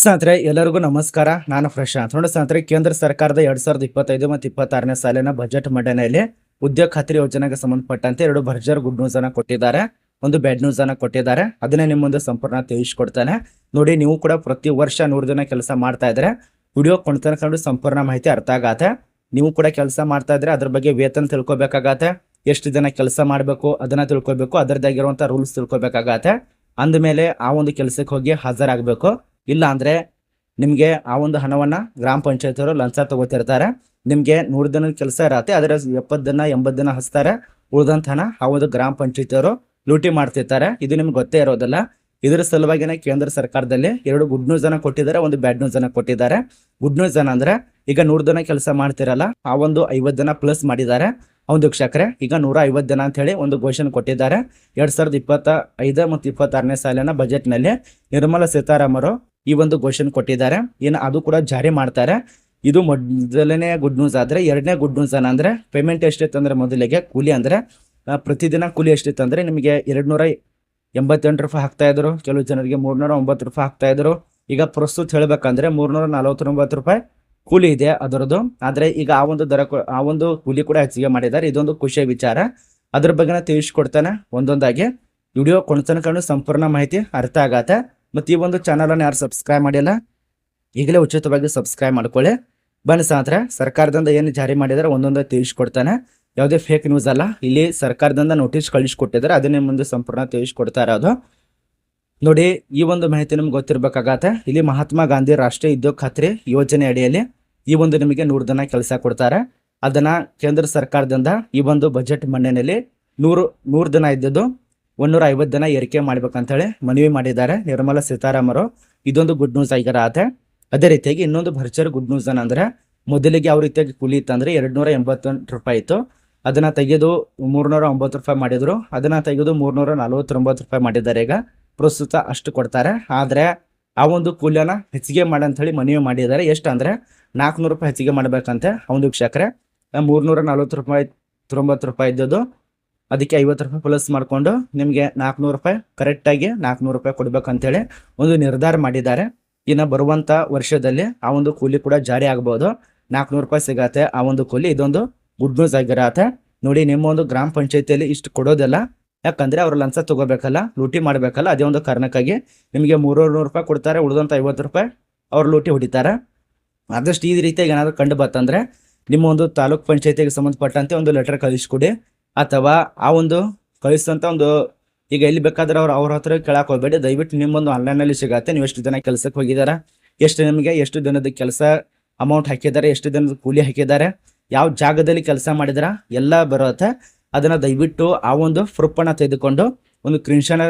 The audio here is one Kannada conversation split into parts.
ಸ್ನೇಹಿತರೆ, ಎಲ್ಲರಿಗೂ ನಮಸ್ಕಾರ. ನಾನು ಪ್ರಶಾಂತ್ ನೋಡಿ ಸ್ನೇಹಿತರೆ, ಕೇಂದ್ರ ಸರ್ಕಾರದ ಎರಡ್ ಸಾವಿರದ ಇಪ್ಪತ್ತೈದು ಮತ್ತು ಇಪ್ಪತ್ತಾರನೇ ಸಾಲಿನ ಬಜೆಟ್ ಮಂಡನೆಯಲ್ಲಿ ಉದ್ಯೋಗ ಖಾತ್ರಿ ಯೋಜನೆಗೆ ಸಂಬಂಧಪಟ್ಟಂತೆ ಎರಡು ಭರ್ಜರ್ ಗುಡ್ ನ್ಯೂಸ್ ಅನ್ನ ಕೊಟ್ಟಿದ್ದಾರೆ. ಒಂದು ಬ್ಯಾಡ್ ನ್ಯೂಸ್ ಅನ್ನ ಕೊಟ್ಟಿದ್ದಾರೆ. ಅದನ್ನೇ ನಿಮ್ಮ ಮುಂದೆ ಸಂಪೂರ್ಣ ತಿಳಿಸ್ಕೊಡ್ತಾನೆ. ನೋಡಿ, ನೀವು ಕೂಡ ಪ್ರತಿ ವರ್ಷ ನೂರು ದಿನ ಕೆಲಸ ಮಾಡ್ತಾ ಇದ್ರೆ ವಿಡಿಯೋ ಕೊಂಡ್ತನಕೊಂಡು ಸಂಪೂರ್ಣ ಮಾಹಿತಿ ಅರ್ಥ ಆಗತ್ತೆ. ನೀವು ಕೂಡ ಕೆಲಸ ಮಾಡ್ತಾ ಇದ್ರೆ ಅದ್ರ ಬಗ್ಗೆ ವೇತನ ತಿಳ್ಕೊಬೇಕಾಗತ್ತೆ. ಎಷ್ಟು ದಿನ ಕೆಲಸ ಮಾಡಬೇಕು, ಅದನ್ನ ತಿಳ್ಕೊಬೇಕು ಅದರದಾಗಿರುವಂತಹ ರೂಲ್ಸ್ ತಿಳ್ಕೊಬೇಕಾಗತ್ತೆ. ಅಂದಮೇಲೆ ಆ ಒಂದು ಕೆಲಸಕ್ಕೆ ಹೋಗಿ ಹಾಜರಾಗಬೇಕು. ಇಲ್ಲ ಅಂದ್ರೆ ನಿಮಗೆ ಆ ಒಂದು ಹಣವನ್ನ ಗ್ರಾಮ ಪಂಚಾಯತ್ ಅವರು ಲಂಚ ತಗೋತಿರ್ತಾರೆ ನಿಮ್ಗೆ ನೂರು ದಿನದ ಕೆಲಸ ಇರತ್ತೆ ಅದರ ಎಪ್ಪತ್ತು ದಿನ, ಎಂಬತ್ತು ದಿನ ಹಚ್ತಾರೆ. ಉಳಿದಂತ ಹಣ ಆ ಒಂದು ಗ್ರಾಮ ಪಂಚಾಯತ್ ಅವರು ಲೂಟಿ ಮಾಡ್ತಿರ್ತಾರೆ. ಇದು ನಿಮ್ಗೆ ಗೊತ್ತೇ ಇರೋದಿಲ್ಲ. ಇದರ ಸಲುವಾಗಿನ ಕೇಂದ್ರ ಸರ್ಕಾರದಲ್ಲಿ ಎರಡು ಗುಡ್ ನ್ಯೂಸ್ ಅನ್ನ ಕೊಟ್ಟಿದ್ದಾರೆ, ಒಂದು ಬ್ಯಾಡ್ ನ್ಯೂಸ್ ಅನ್ನ ಕೊಟ್ಟಿದ್ದಾರೆ. ಗುಡ್ ನ್ಯೂಸ್ ಏನಂದ್ರೆ ಈಗ ನೂರು ದಿನ ಕೆಲಸ ಮಾಡ್ತಿರಲ್ಲ, ಆ ಒಂದು ಐವತ್ತು ದಿನ ಪ್ಲಸ್ ಮಾಡಿದ್ದಾರೆ. ಒಂದು ವೀಕ್ಷಕರೇ, ಈಗ ನೂರ ಐವತ್ತು ದಿನ ಅಂತ ಹೇಳಿ ಒಂದು ಘೋಷಣೆ ಕೊಟ್ಟಿದ್ದಾರೆ. ಎರಡ್ ಸಾವಿರದ ಇಪ್ಪತ್ತ ಐದು ಮತ್ತು ಇಪ್ಪತ್ತಾರನೇ ಸಾಲಿನ ಬಜೆಟ್ನಲ್ಲಿ ನಿರ್ಮಲಾ ಸೀತಾರಾಮರು ಈ ಒಂದು ಘೋಷಣೆ ಕೊಟ್ಟಿದ್ದಾರೆ. ಏನು ಅದು ಕೂಡ ಜಾರಿ ಮಾಡ್ತಾರೆ. ಇದು ಮೊದಲನೇ ಗುಡ್ ನ್ಯೂಸ್ ಆದ್ರೆ, ಎರಡನೇ ಗುಡ್ ನ್ಯೂಸ್ ಏನಂದ್ರೆ ಪೇಮೆಂಟ್ ಎಷ್ಟಿತ್ತು ಅಂದ್ರೆ ಮೊದಲಿಗೆ ಕೂಲಿ ಅಂದ್ರೆ ಪ್ರತಿದಿನ ಕೂಲಿ ಎಷ್ಟಿತ್ತು ಅಂದ್ರೆ ನಿಮಗೆ ಎರಡ್ ನೂರ ಎಂಬತ್ತೆಂಟು ರೂಪಾಯಿ ಹಾಕ್ತಾ ಇದ್ರು. ಕೆಲವು ಜನರಿಗೆ ಮೂರ್ನೂರ ಒಂಬತ್ತು ರೂಪಾಯಿ ಹಾಕ್ತಾ ಇದ್ರು. ಈಗ ಪ್ರಸ್ತುತ ಹೇಳ್ಬೇಕಂದ್ರೆ ಮೂರ್ನೂರ ನಲವತ್ತೊಂಬತ್ತು ರೂಪಾಯಿ ಕೂಲಿ ಇದೆ ಅದರದ್ದು. ಆದರೆ ಈಗ ಆ ಒಂದು ದರ ಆ ಒಂದು ಕೂಲಿ ಕೂಡ ಹೆಚ್ಚಿಗೆ ಮಾಡಿದ್ದಾರೆ. ಇದೊಂದು ಖುಷಿಯ ವಿಚಾರ. ಅದ್ರ ಬಗ್ಗೆ ತಿಳಿಸ್ಕೊಡ್ತಾನೆ ಒಂದೊಂದಾಗಿ. ವಿಡಿಯೋ ಕೊಂಡ್ತನಕೊಂಡು ಸಂಪೂರ್ಣ ಮಾಹಿತಿ ಅರ್ಥ ಆಗತ್ತೆ. ಮತ್ತು ಈ ಒಂದು ಚಾನಲನ್ನು ಯಾರು ಸಬ್ಸ್ಕ್ರೈಬ್ ಮಾಡಿಲ್ಲ, ಈಗಲೇ ಉಚಿತವಾಗಿ ಸಬ್ಸ್ಕ್ರೈಬ್ ಮಾಡ್ಕೊಳ್ಳಿ. ಬನ್ನಿ ಸಾಂತ್ರ ಸರ್ಕಾರದಿಂದ ಏನು ಜಾರಿ ಮಾಡಿದರೆ ಒಂದೊಂದು ತಿಳಿಸ್ಕೊಡ್ತಾನೆ. ಯಾವುದೇ ಫೇಕ್ ನ್ಯೂಸ್ ಅಲ್ಲ, ಇಲ್ಲಿ ಸರ್ಕಾರದಿಂದ ನೋಟಿಸ್ ಕಳಿಸ್ಕೊಟ್ಟಿದ್ದಾರೆ ಅದನ್ನೇ ಮುಂದೆ ಸಂಪೂರ್ಣ ತಿಳಿಸ್ಕೊಡ್ತಾ ಇರೋದು. ನೋಡಿ, ಈ ಒಂದು ಮಾಹಿತಿ ನಿಮ್ಗೆ ಗೊತ್ತಿರಬೇಕಾಗತ್ತೆ. ಇಲ್ಲಿ ಮಹಾತ್ಮ ಗಾಂಧಿ ರಾಷ್ಟ್ರೀಯ ಉದ್ಯೋಗ ಖಾತ್ರಿ ಯೋಜನೆ ಅಡಿಯಲ್ಲಿ ಈ ಒಂದು ನಿಮಗೆ ನೂರು ದಿನ ಕೆಲಸ ಕೊಡ್ತಾರೆ. ಅದನ್ನು ಕೇಂದ್ರ ಸರ್ಕಾರದಿಂದ ಈ ಒಂದು ಬಜೆಟ್ ಮಂಡನೆಯಲ್ಲಿ ನೂರು ನೂರು ದಿನ ಇದ್ದದ್ದು ಒಂದೂರ ಐವತ್ತು ಜನ ಏರಿಕೆ ಮಾಡ್ಬೇಕಂತೇಳಿ ಮನವಿ ಮಾಡಿದ್ದಾರೆ ನಿರ್ಮಲಾ ಸೀತಾರಾಮರು. ಇದೊಂದು ಗುಡ್ ನ್ಯೂಸ್ ಆಗಿರತ್ತೆ ಅದೇ ರೀತಿಯಾಗಿ ಇನ್ನೊಂದು ಭರ್ಚರ್ ಗುಡ್ ನ್ಯೂಸ್ ಏನಂದ್ರೆ, ಮೊದಲಿಗೆ ಯಾವ ರೀತಿಯಾಗಿ ಕೂಲಿ ಇತ್ತಂದ್ರೆ ಎರಡ್ ನೂರ ಎಂಬತ್ತೆಂಟು ರೂಪಾಯಿ ಇತ್ತು. ಅದನ್ನ ತೆಗೆದು ಮೂರ್ನೂರ ಒಂಬತ್ತು ರೂಪಾಯಿ ಮಾಡಿದ್ರು. ಅದನ್ನ ತೆಗೆದು ಮೂರ್ನೂರ ನಲವತ್ತೊಂಬತ್ತು ರೂಪಾಯಿ ಮಾಡಿದ್ದಾರೆ ಈಗ. ಪ್ರಸ್ತುತ ಅಷ್ಟು ಕೊಡ್ತಾರೆ. ಆದ್ರೆ ಆ ಒಂದು ಕೂಲಿಯನ್ನ ಹೆಚ್ಚಿಗೆ ಮಾಡಿ ಅಂತ ಹೇಳಿ ಮನವಿ ಮಾಡಿದ್ದಾರೆ. ಎಷ್ಟು ಅಂದ್ರೆ ನಾಲ್ಕುನೂರು ರೂಪಾಯಿ ಹೆಚ್ಚಿಗೆ ಮಾಡ್ಬೇಕಂತೆ. ಆ ಒಂದು ವೀಕ್ಷಕರೇ. ಮೂರ್ನೂರ ನಲವತ್ತು ರೂಪಾಯಿ ತೊಂಬತ್ತು ರೂಪಾಯಿ ಇದ್ದದ್ದು. ಅದಕ್ಕೆ ಐವತ್ತು ರೂಪಾಯಿ ಪ್ಲಸ್ ಮಾಡಿಕೊಂಡು ನಿಮಗೆ ನಾಲ್ಕುನೂರು ರೂಪಾಯಿ ಕರೆಕ್ಟಾಗಿ ನಾಲ್ಕುನೂರು ರೂಪಾಯಿ ಕೊಡ್ಬೇಕಂತೇಳಿ ಒಂದು ನಿರ್ಧಾರ ಮಾಡಿದ್ದಾರೆ. ಇನ್ನು ಬರುವಂಥ ವರ್ಷದಲ್ಲಿ ಆ ಒಂದು ಕೂಲಿ ಕೂಡ ಜಾರಿ ಆಗ್ಬೋದು. ನಾಲ್ಕುನೂರು ರೂಪಾಯಿ ಸಿಗತ್ತೆ ಆ ಒಂದು ಕೂಲಿ. ಇದೊಂದು ಗುಡ್ ನ್ಯೂಸ್ ಆಗಿರತ್ತೆ. ನೋಡಿ, ನಿಮ್ಮ ಒಂದು ಗ್ರಾಮ ಪಂಚಾಯತಿಯಲ್ಲಿ ಇಷ್ಟು ಕೊಡೋದಿಲ್ಲ, ಯಾಕಂದ್ರೆ ಅವ್ರು ಲಂಚ ತಗೋಬೇಕಲ್ಲ, ಲೂಟಿ ಮಾಡಬೇಕಲ್ಲ, ಅದೇ ಒಂದು ಕಾರಣಕ್ಕಾಗಿ ನಿಮಗೆ ಮೂರೂರು ನೂರು ರೂಪಾಯಿ ಕೊಡ್ತಾರೆ ಉಳಿದಂಥ ಐವತ್ತು ರೂಪಾಯಿ ಅವ್ರು ಲೂಟಿ ಹೊಡಿತಾರೆ. ಆದಷ್ಟು ಈ ರೀತಿಯಾಗಿ ಏನಾದರೂ ಕಂಡು ಬಂತಂದರೆ ನಿಮ್ಮ ಒಂದು ತಾಲೂಕ್ ಪಂಚಾಯತಿಗೆ ಸಂಬಂಧಪಟ್ಟಂತೆ ಒಂದು ಲೆಟರ್ ಕಳಿಸ್ಕೊಡಿ. ಅಥವಾ ಆ ಒಂದು ಕಳಿಸಿದಂಥ ಒಂದು, ಈಗ ಎಲ್ಲಿ ಬೇಕಾದ್ರೆ ಅವ್ರು ಅವ್ರ ಹತ್ರ ಕೇಳಕ್ ಹೋಗ್ಬೇಡಿ. ದಯವಿಟ್ಟು ನಿಮ್ಮೊಂದು ಆನ್ಲೈನಲ್ಲಿ ಸಿಗತ್ತೆ. ನೀವು ಎಷ್ಟು ದಿನ ಕೆಲಸಕ್ಕೆ ಹೋಗಿದಾರ, ಎಷ್ಟು ನಿಮಗೆ ಎಷ್ಟು ದಿನದ ಕೆಲಸ ಅಮೌಂಟ್ ಹಾಕಿದ್ದಾರೆ ಎಷ್ಟು ದಿನದ ಕೂಲಿ ಹಾಕಿದ್ದಾರೆ ಯಾವ ಜಾಗದಲ್ಲಿ ಕೆಲಸ ಮಾಡಿದಾರ, ಎಲ್ಲ ಬರುತ್ತೆ. ಅದನ್ನು ದಯವಿಟ್ಟು ಆ ಒಂದು ಪ್ರೂಫನ್ನು ತೆಗೆದುಕೊಂಡು ಒಂದು ಕ್ರಿನ್ಶಾನ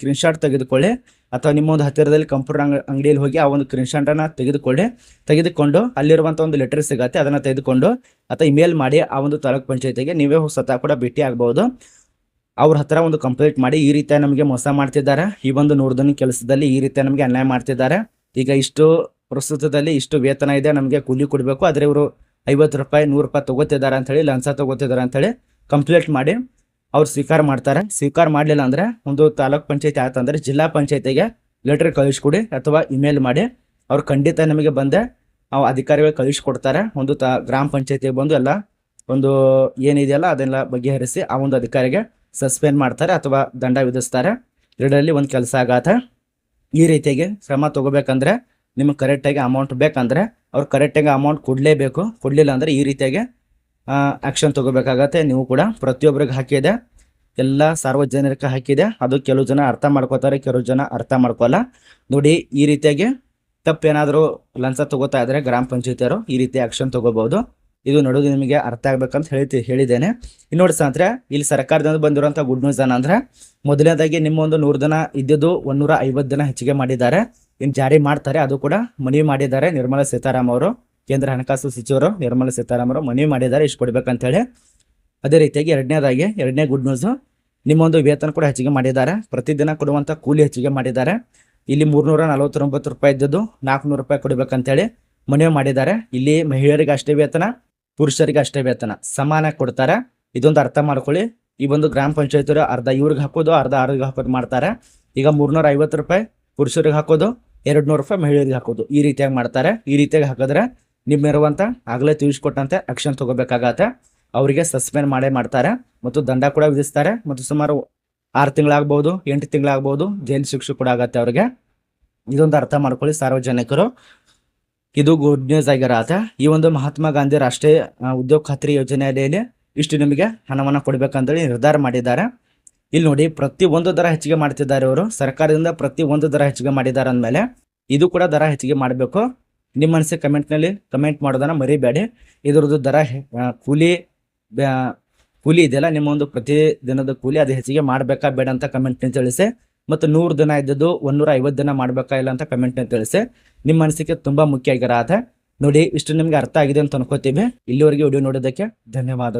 ಕ್ರಿನ್ಶಾಟ್ ತೆಗೆದುಕೊಳ್ಳಿ. ಅಥವಾ ನಿಮ್ಮ ಒಂದು ಹತ್ತಿರದಲ್ಲಿ ಕಂಪ್ಯೂಟರ್ ಅಂಗಡಿಯಲ್ಲಿ ಹೋಗಿ ಆ ಒಂದು ಕ್ರಿನ್ಶಾಟ್ ಶಾಟನ್ನು ತೆಗೆದುಕೊಳ್ಳಿ. ತೆಗೆದುಕೊಂಡು ಅಲ್ಲಿರುವಂಥ ಒಂದು ಲೆಟರ್ ಸಿಗತ್ತೆ, ಅದನ್ನು ತೆಗೆದುಕೊಂಡು ಅಥವಾ ಇಮೇಲ್ ಮಾಡಿ ಆ ಒಂದು ತಾಲೂಕು ಪಂಚಾಯತಿಗೆ. ನೀವೇ ಸ್ವತಃ ಕೂಡ ಭೇಟಿ ಆಗ್ಬೋದು. ಅವ್ರ ಹತ್ರ ಒಂದು ಕಂಪ್ಲೇಂಟ್ ಮಾಡಿ ಈ ರೀತಿಯ ನಮಗೆ ಮೋಸ ಮಾಡ್ತಿದ್ದಾರೆ. ಈ ಒಂದು ನೂರು ದಿನ ಕೆಲಸದಲ್ಲಿ ಈ ರೀತಿಯ ನಮಗೆ ಅನ್ಯಾಯ ಮಾಡ್ತಿದ್ದಾರೆ. ಈಗ ಇಷ್ಟು ಪ್ರಸ್ತುತದಲ್ಲಿ ಇಷ್ಟು ವೇತನ ಇದೆ, ನಮಗೆ ಕೂಲಿ ಕೊಡಬೇಕು. ಆದರೆ ಇವರು ಐವತ್ತು ರೂಪಾಯಿ, ನೂರು ರೂಪಾಯಿ ತಗೋತಿದ್ದಾರೆ ಅಂತ ಲಂಚ ತಗೋತಿದ್ದಾರೆ ಅಂತ ಹೇಳಿ ಕಂಪ್ಲೇಂಟ್ ಮಾಡಿ ಅವ್ರು ಸ್ವೀಕಾರ ಮಾಡ್ತಾರೆ. ಸ್ವೀಕಾರ ಮಾಡಲಿಲ್ಲ ಅಂದ್ರೆ ಒಂದು ತಾಲೂಕ್ ಪಂಚಾಯತಿ ಆಯ್ತಂದ್ರೆ ಜಿಲ್ಲಾ ಪಂಚಾಯತಿಗೆ ಲೆಟರ್ ಕಳಿಸ್ಕೊಡಿ ಅಥವಾ ಇಮೇಲ್ ಮಾಡಿ. ಅವ್ರು ಖಂಡಿತ ನಮಗೆ ಬಂದೆ ಅವು ಅಧಿಕಾರಿಗಳು ಕಳಿಸ್ಕೊಡ್ತಾರೆ. ಒಂದು ತ ಗ್ರಾಮ ಪಂಚಾಯತಿಗೆ ಬಂದು ಎಲ್ಲ ಒಂದು ಏನಿದೆಯಲ್ಲ ಅದೆಲ್ಲ ಬಗೆಹರಿಸಿ ಆ ಒಂದು ಅಧಿಕಾರಿಗೆ ಸಸ್ಪೆಂಡ್ ಮಾಡ್ತಾರೆ ಅಥವಾ ದಂಡ ವಿಧಿಸ್ತಾರೆ. ಎರಡರಲ್ಲಿ ಒಂದು ಕೆಲಸ ಆಗಾತ ಈ ರೀತಿಯಾಗಿ ಶ್ರಮ ತಗೋಬೇಕಂದ್ರೆ ನಿಮಗೆ ಕರೆಕ್ಟಾಗಿ ಅಮೌಂಟ್ ಬೇಕಂದ್ರೆ ಅವ್ರು ಕರೆಕ್ಟಾಗಿ ಅಮೌಂಟ್ ಕೊಡಲೇಬೇಕು. ಕೊಡಲಿಲ್ಲ ಅಂದರೆ ಈ ರೀತಿಯಾಗಿ ಆಕ್ಷನ್ ತಗೋಬೇಕಾಗತ್ತೆ. ನೀವು ಕೂಡ ಪ್ರತಿಯೊಬ್ಬರಿಗೆ ಹಾಕಿದೆ. ಎಲ್ಲ ಸಾರ್ವಜನಿಕ ಹಾಕಿದೆ. ಅದು ಕೆಲವು ಜನ ಅರ್ಥ ಮಾಡ್ಕೋತಾರೆ, ಕೆಲವು ಜನ ಅರ್ಥ ಮಾಡ್ಕೋಲ್ಲ. ನೋಡಿ, ಈ ರೀತಿಯಾಗಿ ತಪ್ಪೇನಾದರೂ ಲಂಚ ತಗೋತಾ ಇದ್ರೆ ಗ್ರಾಮ ಪಂಚಾಯತಿಯವರು ಈ ರೀತಿ ಆಕ್ಷನ್ ತಗೋಬಹುದು. ಇದು ನೋಡೋದು ನಿಮಗೆ ಅರ್ಥ ಆಗ್ಬೇಕಂತ ಹೇಳ್ತಿ, ಹೇಳಿದ್ದೇನೆ. ಇನ್ನು ನೋಡಿ ಇಲ್ಲಿ ಸರ್ಕಾರದಿಂದ ಬಂದಿರುವಂಥ ಗುಡ್ ನ್ಯೂಸ್ ಏನಂದ್ರೆ, ಮೊದಲನೇದಾಗಿ ನಿಮ್ಮ ಒಂದು ನೂರು ದಿನ ಇದ್ದಿದ್ದು ಒಂದೂರ ಐವತ್ತು ದಿನ ಹೆಚ್ಚಿಗೆ ಮಾಡಿದ್ದಾರೆ. ಇನ್ನು ಜಾರಿ ಮಾಡ್ತಾರೆ, ಅದು ಕೂಡ ಮನವಿ ಮಾಡಿದ್ದಾರೆ ನಿರ್ಮಲಾ ಸೀತಾರಾಮ್ ಅವರು. ಕೇಂದ್ರ ಹಣಕಾಸು ಸಚಿವರು ನಿರ್ಮಲಾ ಸೀತಾರಾಮರು ಮನವಿ ಮಾಡಿದ್ದಾರೆ, ಇಷ್ಟು ಕೊಡ್ಬೇಕಂತ ಹೇಳಿ ಅದೇ ರೀತಿಯಾಗಿ ಎರಡನೇದಾಗಿ, ಎರಡನೇ ಗುಡ್ ನ್ಯೂಸು ನಿಮ್ಮೊಂದು ವೇತನ ಕೂಡ ಹೆಚ್ಚಿಗೆ ಮಾಡಿದ್ದಾರೆ. ಪ್ರತಿದಿನ ಕೊಡುವಂಥ ಕೂಲಿ ಹೆಚ್ಚಿಗೆ ಮಾಡಿದ್ದಾರೆ. ಇಲ್ಲಿ ಮೂರ್ನೂರ ನಲವತ್ತೊಂಬತ್ತು ರೂಪಾಯಿ ಇದ್ದದ್ದು ನಾಲ್ಕುನೂರು ರೂಪಾಯಿ ಕೊಡ್ಬೇಕಂತೇಳಿ ಮನವಿ ಮಾಡಿದ್ದಾರೆ. ಇಲ್ಲಿ ಮಹಿಳೆಯರಿಗೆ ಅಷ್ಟೇ ವೇತನ, ಪುರುಷರಿಗೆ ಅಷ್ಟೇ ವೇತನ ಸಮಾನ ಕೊಡ್ತಾರೆ. ಇದೊಂದು ಅರ್ಥ ಮಾಡ್ಕೊಳ್ಳಿ. ಈ ಒಂದು ಗ್ರಾಮ ಪಂಚಾಯತ್ ಅರ್ಧ ಇವ್ರಿಗೆ ಹಾಕೋದು, ಅರ್ಧ ಆರೋಗ್ಯ ಹಾಕೋದು ಮಾಡ್ತಾರೆ. ಈಗ ಮೂರ್ನೂರ ಐವತ್ತು ರೂಪಾಯಿ ಪುರುಷರಿಗೆ ಹಾಕೋದು ಎರಡು ನೂರು ರೂಪಾಯಿ ಮಹಿಳೆಯರಿಗೆ ಹಾಕೋದು ಈ ರೀತಿಯಾಗಿ ಮಾಡ್ತಾರೆ. ಈ ರೀತಿಯಾಗಿ ಹಾಕಿದ್ರೆ ನಿಮ್ಮಿರುವಂತ ಆಗಲೇ ತಿಳಿಸ್ಕೊಟ್ಟಂತೆ ಆಕ್ಷನ್ ತಗೋಬೇಕಾಗತ್ತೆ. ಅವರಿಗೆ ಸಸ್ಪೆಂಡ್ ಮಾಡೇ ಮಾಡ್ತಾರೆ ಮತ್ತು ದಂಡ ಕೂಡ ವಿಧಿಸ್ತಾರೆ ಮತ್ತು ಸುಮಾರು ಆರು ತಿಂಗಳಾಗ್ಬೋದು, ಎಂಟು ತಿಂಗಳಾಗ್ಬೋದು ಜೈಲು ಶಿಕ್ಷೆ ಕೂಡ ಆಗತ್ತೆ ಅವ್ರಿಗೆ. ಇದೊಂದು ಅರ್ಥ ಮಾಡ್ಕೊಳ್ಳಿ ಸಾರ್ವಜನಿಕರು. ಇದು ಗುಡ್ ನ್ಯೂಸ್ ಆಗಿರತ್ತೆ. ಈ ಒಂದು ಮಹಾತ್ಮ ಗಾಂಧಿ ರಾಷ್ಟ್ರೀಯ ಉದ್ಯೋಗ ಖಾತ್ರಿ ಯೋಜನೆ ಅಡಿಯಲ್ಲಿ ಇಷ್ಟು ನಿಮಗೆ ಹಣವನ್ನು ಕೊಡಬೇಕಂತೇಳಿ ನಿರ್ಧಾರ ಮಾಡಿದ್ದಾರೆ. ಇಲ್ಲಿ ನೋಡಿ, ಪ್ರತಿ ಒಂದು ದರ ಹೆಚ್ಚಿಗೆ ಮಾಡ್ತಿದ್ದಾರೆ ಅವರು ಸರ್ಕಾರದಿಂದ ಪ್ರತಿ ಒಂದು ದರ ಹೆಚ್ಚಿಗೆ ಮಾಡಿದ್ದಾರೆ ಅಂದಮೇಲೆ ಇದು ಕೂಡ ದರ ಹೆಚ್ಚಿಗೆ ಮಾಡಬೇಕು. ನಿಮ್ಮ ಅನಿಸಿಕೆ ಕಮೆಂಟ್ನಲ್ಲಿ ಕಮೆಂಟ್ ಮಾಡೋದನ್ನ ಮರಿಬೇಡಿ. ಇದರದ್ದು ದರ ಕೂಲಿ ಕೂಲಿ ಇದೆಯಲ್ಲ, ನಿಮ್ಮ ಒಂದು ಪ್ರತಿ ದಿನದ ಕೂಲಿ ಅದು ಹೆಚ್ಚಿಗೆ ಮಾಡಬೇಕಾ ಬೇಡ ಅಂತ ಕಮೆಂಟ್ನ ತಿಳಿಸಿ. ಮತ್ತು ನೂರು ದಿನ ಇದ್ದದ್ದು ಒಂದೂರ ಐವತ್ತು ದಿನ ಮಾಡಬೇಕಾ ಇಲ್ಲ ಅಂತ ಕಮೆಂಟ್ನ ತಿಳಿಸಿ. ನಿಮ್ಮ ಮನಸ್ಸಿಗೆ ತುಂಬ ಮುಖ್ಯ ಆಗಿರತ್ತೆ. ನೋಡಿ, ಇಷ್ಟು ನಿಮಗೆ ಅರ್ಥ ಆಗಿದೆ ಅಂತ ಅನ್ಕೋತೀವಿ. ಇಲ್ಲಿವರೆಗೆ ವಿಡಿಯೋ ನೋಡೋದಕ್ಕೆ ಧನ್ಯವಾದಗಳು.